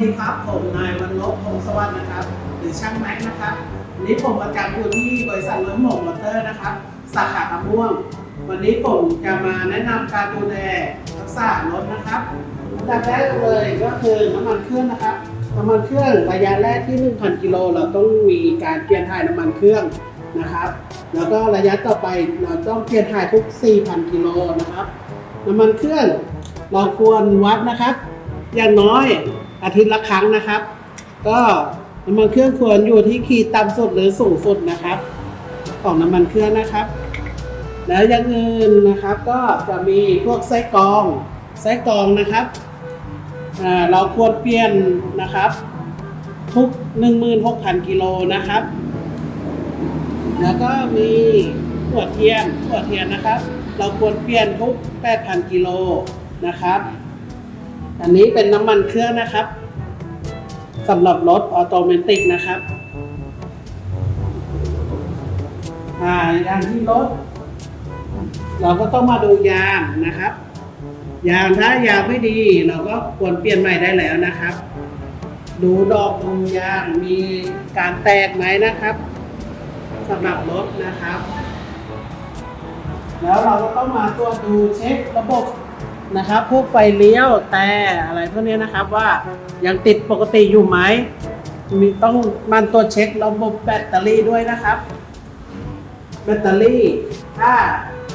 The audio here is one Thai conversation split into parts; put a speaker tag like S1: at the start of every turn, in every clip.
S1: ดีครับผมนายวันลบพงศ์สวัสดิ์นะครับ หรือช่างแม็กซ์นะครับวันนี้ผมประจำอยู่ที่บริษัทรถหมกมอเตอร์นะครับ สาขาตะม่วง วันนี้ผมจะมาแนะนำการดูแลรักษารถนะครับอันดับแรกเลยก็คือน้ำมันเครื่องนะครับน้ำมันเครื่องระยะแรกที่ 1,000 กิโลเราต้องมีการเปลี่ยนถ่ายน้ำมันเครื่องนะครับ แล้วก็ระยะต่อไปเราต้องเปลี่ยนถ่ายทุก 4,000 กิโลนะครับ น้ำมันเครื่องเราควรวัดนะครับ อย่างน้อย อาทิตย์ละครั้งนะครับ ก็น้ำมันเครื่องควรอยู่ที่ขีดต่ำสุดหรือสูงสุดนะครับ ของน้ำมันเครื่องนะครับ แล้วอย่างอื่นนะครับก็จะมีพวกไส้กรองไส้กรองนะครับเราควรเปลี่ยนนะครับ ทุก 16,000 กิโลนะครับ แล้วก็มีหัวเทียนหัวเทียนนะครับ เราควรเปลี่ยนทุก 8,000 กิโลนะครับ อันนี้เป็นน้ำมันเครื่องนะครับ สำหรับรถออโตเมติกนะครับอ่าย่างที่รถ เราก็ต้องมาดูยางนะครับ ยางถ้ายางไม่ดี เราก็ควรเปลี่ยนใหม่ได้แล้วนะครับ ดูดอกดูยางมีการแตกไหมนะครับสำหรับรถนะครับ แล้วเราก็ต้องมาตรวจดูเช็คระบบ นะครับพวกไฟเลี้ยวแต่อะไรพวกนี้นะครับว่ายังติดปกติอยู่ไหมมีต้องมันตรวเช็คระบบแบตเตอรี่ด้วยนะครับ แบตเตอรี่ถ้า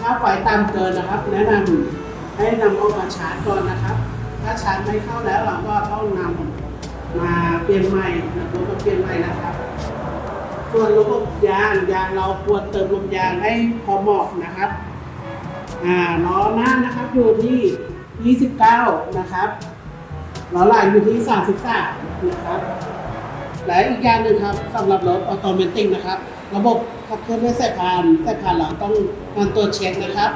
S1: ถ้าไฟต่ำเกินนะครับ แนะนำให้นำเอามาชาร์จก่อนนะครับ ถ้าชาร์จไม่เข้าแล้วเราก็ต้องนำมาเปลี่ยนใหม่นำรถมาเปลี่ยนใหม่นะครับส่วนระบบยางยางเราควรเติมลมยางให้พอเหมาะนะครับ อ่าล้อหน้านะครับอยู่ที่ 29 นะครับล้อหลังอยู่ที่ 33 นะครับ และอีกอย่างหนึ่งครับสำหรับรถออโตเมติกนะครับ ระบบขับเคลื่อนด้วยสายพานสายพานเราต้องมันตัวเช็คนะครับ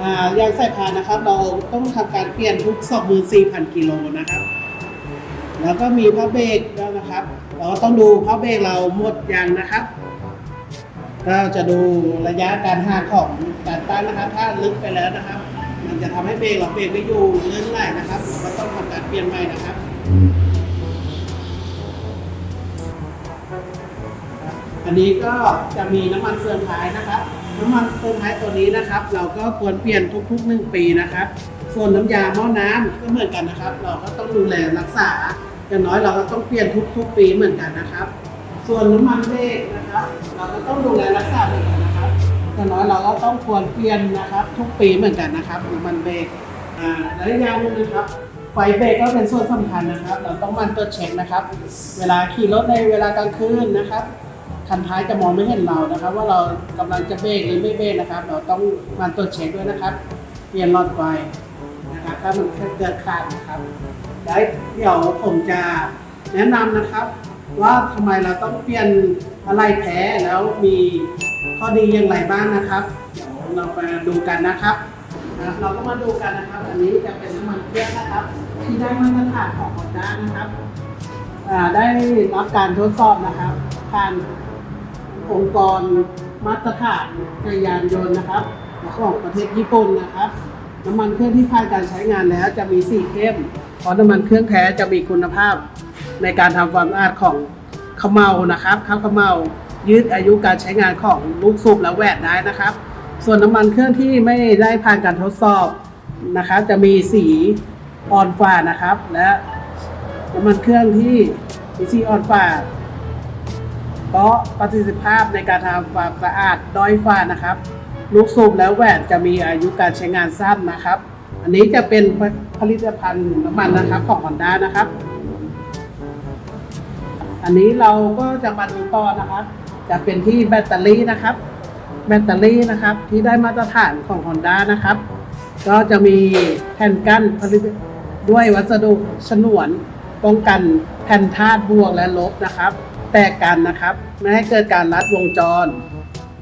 S1: อ่าอย่างสายพานนะครับ เราต้องทำการเปลี่ยนทุก 24,000 กิโลนะครับ แล้วก็มีผ้าเบรกแล้วยนะครับ เราก็ต้องดูผ้าเบรกเราหมดยังนะครับ ก็จะดูระยะการห่างของการตั้งนะครับ ถ้าลึกไปแล้วนะครับ มันจะทำให้เบรกเราเบรกไม่อยู่เลื่อนไหลนะครับก็ต้องทำการเปลี่ยนใหม่นะครับอันนี้ก็จะมีน้ำมันเฟืองท้ายนะครับ น้ำมันเฟืองท้ายตัวนี้นะครับ เราก็ควรเปลี่ยนทุกๆหนึ่งปีนะครับ ส่วนน้ำยาหม้อน้ำก็เหมือนกันนะครับ เราก็ต้องดูแลรักษาอย่างน้อยเราก็ต้องเปลี่ยนทุกๆปีเหมือนกันนะครับ ส่วนน้ำมันเบรกนะครับเราก็ต้องดูแลรักษาเหมือนกันนะครับอย่างน้อยเราก็ต้องควรเปลี่ยนนะครับทุกปีเหมือนกันนะครับน้ำมันเบรกอ่าและอีกอย่างหนึงนะครับ ไฟเบรกก็เป็นส่วนสำคัญนะครับ เราต้องหมันตรวจเช็คนะครับ เวลาขี่รถในเวลากลางคืนนะครับคันท้ายจะมองไม่เห็นเรานะครับ ว่าเรากำลังจะเบรกหรือไม่เบรกนะครับ เราต้องหมันตรวจเช็คด้วยนะครับ เปลี่ยนหลอดไฟนะครับถ้ามันเกิดขาดนะครับได้เดี๋ยวผมจะแนะนำนะครับ ว่าทำไมเราต้องเปลี่ยนอะไรแท้แล้วมีข้อดีอย่างไรบ้างนะครับเดี๋ยวเราไปดูกันนะครับอะเราก็มาดูกันนะครับ อันนี้จะเป็นน้ำมันเครื่องนะครับ ที่ได้มาตรฐานของ Honda นะครับได้รับการทดสอบนะครับผ่านองค์กรมาตรฐานจักรยานยนต์นะครับของประเทศญี่ปุ่นนะครับ น้ำมันเครื่องที่ผ่านการใช้งานแล้วจะมีสีเข้มเพราะน้ำมันเครื่องแท้จะมีคุณภาพ ในการทำความสะอาดของขมเมานะครับข้าวขมเมายืดอายุการใช้งานของลูกสูบและแหวนได้นะครับ ส่วนน้ำมันเครื่องที่ไม่ได้ผ่านการทดสอบนะครับ จะมีสีอ่อนฟ้านะครับ และน้ำมันเครื่องที่มีสีอ่อนฟ้าเพราะประสิทธิภาพในการทำความสะอาดด้อยฟ้านะครับ ลูกสูบแล้วแหวนจะมีอายุการใช้งานสั้นนะครับ อันนี้จะเป็นผลิตภัณฑ์น้ำมันนะครับของ Honda นะครับ อันนี้เราก็จะมาดูต่อนะครับ จะเป็นที่แบตเตอรี่นะครับ แบตเตอรี่นะครับที่ได้มาตรฐานของ Honda นะครับ ก็จะมีแผ่นกั้นผลิตด้วยวัสดุฉนวนป้องกันแผ่นธาตุบวกและลบนะครับ แตกกันนะครับไม่ให้เกิดการลัดวงจร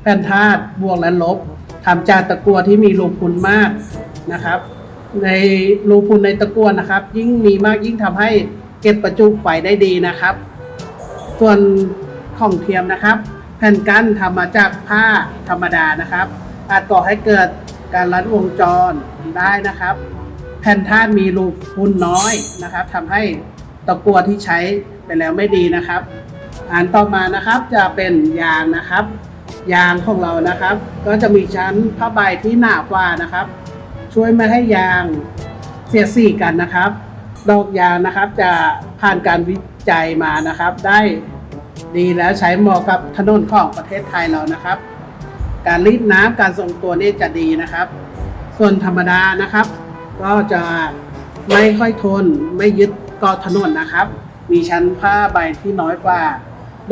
S1: แผ่นธาตุบวกและลบทำจากตะกั่วที่มีรูพุนมากนะครับ ในรูพุนในตะกั่วนะครับ ยิ่งมีมากยิ่งทำให้เก็บประจุไฟได้ดีนะครับ ส่วนของเทียมนะครับ แผ่นกั้นทำมาจากผ้าธรรมดานะครับ อาจก่อให้เกิดการลัดวงจรได้นะครับ แผ่นธาตุมีรูพุ่นน้อยนะครับทำให้ตะกัวที่ใช้ไปแล้วไม่ดีนะครับ อันต่อมานะครับจะเป็นยางนะครับ ยางของเรานะครับ ก็จะมีชั้นผ้าใบที่หนาฟ้านะครับ ช่วยไม่ให้ยางเสียสีกันนะครับ ดอกยางนะครับจะผ่านการวิจัยมานะครับ ได้ดีแล้วใช้เหมาะกับถนนของประเทศไทยเรานะครับ การรีดน้ำการทรงตัวนี่จะดีนะครับ ส่วนธรรมดานะครับ ก็จะไม่ค่อยทนไม่ยึดเกาะถนนนะครับ มีชั้นผ้าใบที่น้อยกว่า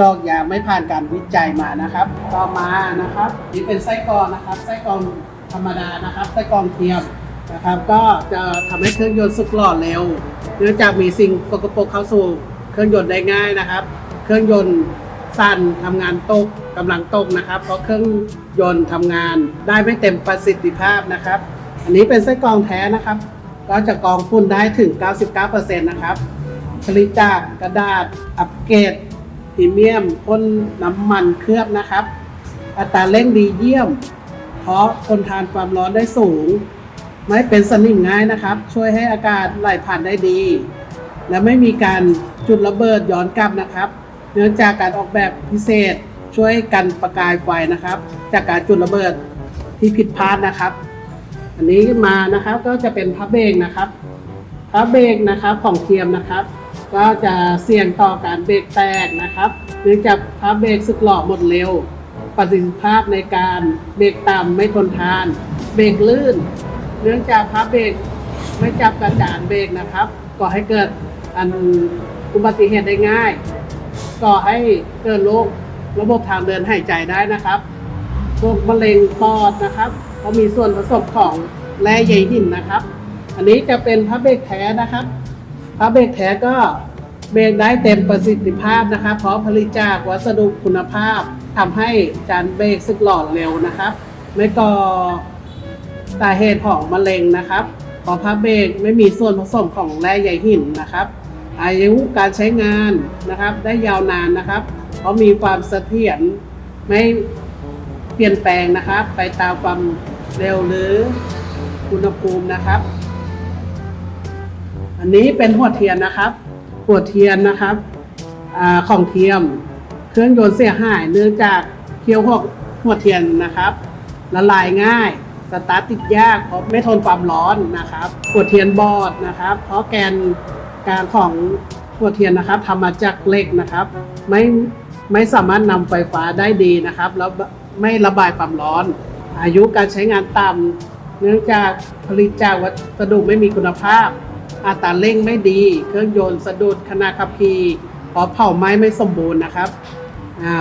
S1: ดอกยางไม่ผ่านการวิจัยมานะครับ ต่อมานะครับ นี่เป็นไส้กรองนะครับ ไส้กรองธรรมดานะครับ ไส้กรองเทียม นะครับก็จะทำให้เครื่องยนต์สึกหล่อเร็ว เนื่องจากมีสิ่งสกปรกเข้าสู่เครื่องยนต์ได้ง่ายนะครับ เครื่องยนต์สั่นทำงานตกกำลังตกนะครับ เพราะเครื่องยนต์ทำงานได้ไม่เต็มประสิทธิภาพนะครับ อันนี้เป็นไส้กรองแท้นะครับ ก็จะกรองฝุ่นได้ถึง 99%นะครับผลิตจากกระดาษอัปเกรดพรีเมียมพ่นน้ำมันเคลือบนะครับ อัตราเร่งดีเยี่ยม เพราะทนทานความร้อนได้สูง ไม่เป็นสนิมง่ายนะครับ ช่วยให้อากาศไหลผ่านได้ดี และไม่มีการจุดระเบิดย้อนกลับนะครับ เนื่องจากการออกแบบพิเศษช่วยกันประกายไฟนะครับ จากการจุดระเบิดที่ผิดพลาดนะครับ อันนี้มานะครับก็จะเป็นพับเบรกนะครับพับเบรกนะครับของเทียมนะครับ ก็จะเสี่ยงต่อการเบรกแตกนะครับเนื่องจากพับเบรกสึกหล่อหมดเร็ว ประสิทธิภาพในการเบรกต่ำไม่ทนทาน เบรกลื่น เนื่องจากพับเบรกไม่จับกระจานเบรกนะครับก่อให้เกิดอันอุบัติเหตุได้ง่ายก่อให้เกิดโรคระบบทางเดินหายใจได้นะครับโรคมะเร็งปอดนะครับเพราะมีส่วนผสมของแร่ใยหินนะครับ อันนี้จะเป็นพระเบรกแท้นะครับพระเบรกแท้ก็เบรกได้เต็มประสิทธิภาพนะครับ เพราะผลิตจากวัสดุคุณภาพทำให้จานเบรกสึกหล่อเร็วนะครับ ไม่ก่อ สาเหตุของมะเร็งนะครับเพราะพระเบรกไม่มีส่วนผสมของแร่ใยหินนะครับ อายุการใช้งานนะครับ ได้ยาวนานนะครับ เพราะมีความเสถียรไม่เปลี่ยนแปลงนะครับ ไปตามความเร็วหรืออุณหภูมินะครับ อันนี้เป็นหัวเทียนนะครับ หัวเทียนนะครับอของเทียม เครื่องยนต์เสียหายเนื่องจากเคี่ยวหัวหัวเทียนนะครับละลายง่าย สตาร์ทติดยากเพราะไม่ทนความร้อนนะครับหัวเทียนบอดนะครับ เพราะแกนกลางของหัวเทียนนะครับทำมาจากเหล็กนะครับ ไม่ไม่สามารถนำไฟฟ้าได้ดีนะครับ แล้วไม่ระบายความร้อน อายุการใช้งานต่ำเนื่องจากผลิตจากวัสดุไม่มีคุณภาพ อัตราเร่งไม่ดี เครื่องยนต์สะดุดขณะขับขี่เพราะเผาไหม้ไม่สมบูรณ์นะครับ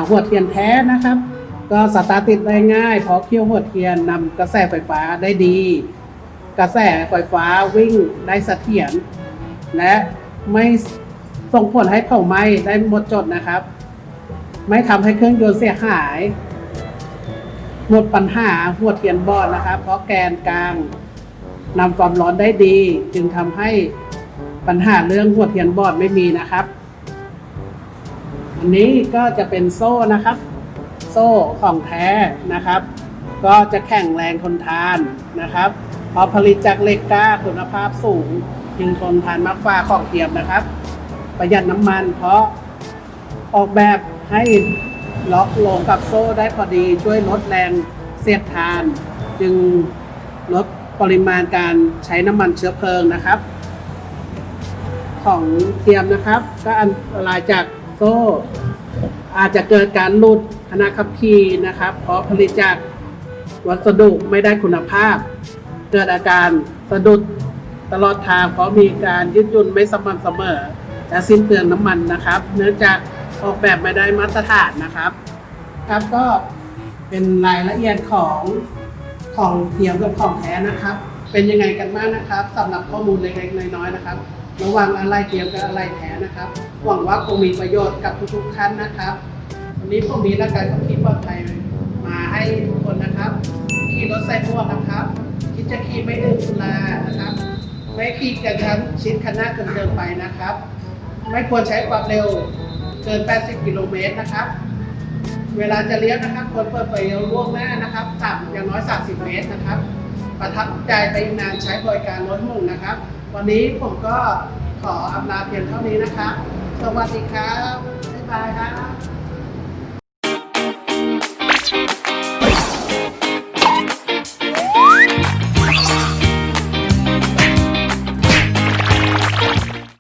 S1: หัวเทียนแท้นะครับ ก็สตาร์ทติดได้ง่าย เพราะเคี่ยวหัวเทียนนำกระแสไฟฟ้าได้ดี กระแสไฟฟ้าวิ่งได้เสถียรและไม่ส่งผลให้เผาไหม้ได้หมดจดนะครับ ไม่ทำให้เครื่องยนต์เสียหาย หมดปัญหาหัวเทียนบอดนะครับ เพราะแกนกลางนำความร้อนได้ดี จึงทำให้ปัญหาเรื่องหัวเทียนบอดไม่มีนะครับ อันนี้ก็จะเป็นโซ่นะครับ โซ่ของแท้นะครับ ก็จะแข็งแรงทนทานนะครับเพราะผลิตจากเหล็กกล้าคุณภาพสูง จึงทนทานมากฟ้าของเทียมนะครับ ประหยัดน้ำมันเพราะออกแบบให้ล็อกลงกับโซ่ได้พอดีช่วยลดแรงเสียดทาน จึงลดปริมาณการใช้น้ำมันเชื้อเพลิงนะครับ ของเทียมนะครับ ก็อันตรายจากโซ่ อาจจะเกิดการหลุดขณะขับขี่นะครับ เพราะผลิตจากวัสดุไม่ได้คุณภาพ เกิดอาการสะดุดตลอดทางเพราะมีการยืดหยุ่นไม่สม่ำเสมอ และสิ้นเปลืองน้ำมันนะครับ เนื่องจากออกแบบไม่ได้มาตรฐานนะครับ ครับก็เป็นรายละเอียดของของเทียมกับของแท้นะครับ เป็นยังไงกันบ้างนะครับสำหรับข้อมูลเล็กๆน้อยๆนะครับ ระหว่างอะไรเทียมกับอะไรแท้นะครับ หวังว่าคงมีประโยชน์กับทุกๆท่านนะครับ วันนี้ผมมีและการขับขี่ปลอดภัยมาให้ทุกคนนะครับ ขี่รถใส่หมวกนะครับ คิดจะขี่ไม่ดื่มสุรานะครับ ไม่ขี่กระชั้นชิดคันหน้าเกินเกินไปนะครับ ไม่ควรใช้ความเร็วเกิน 80 กิโลเมตรนะครับ เวลาจะเลี้ยวนะครับควรเปิดไฟเลี้ยวล่วงหน้านะครับต่ำอย่างน้อย 30 เมตรนะครับ ประทับใจไปนานใช้บริการรถมุ่งนะครับ วันนี้ผมก็ขออำลาเพียงเท่านี้นะครับสวัสดีครับ บ๊ายบายครับ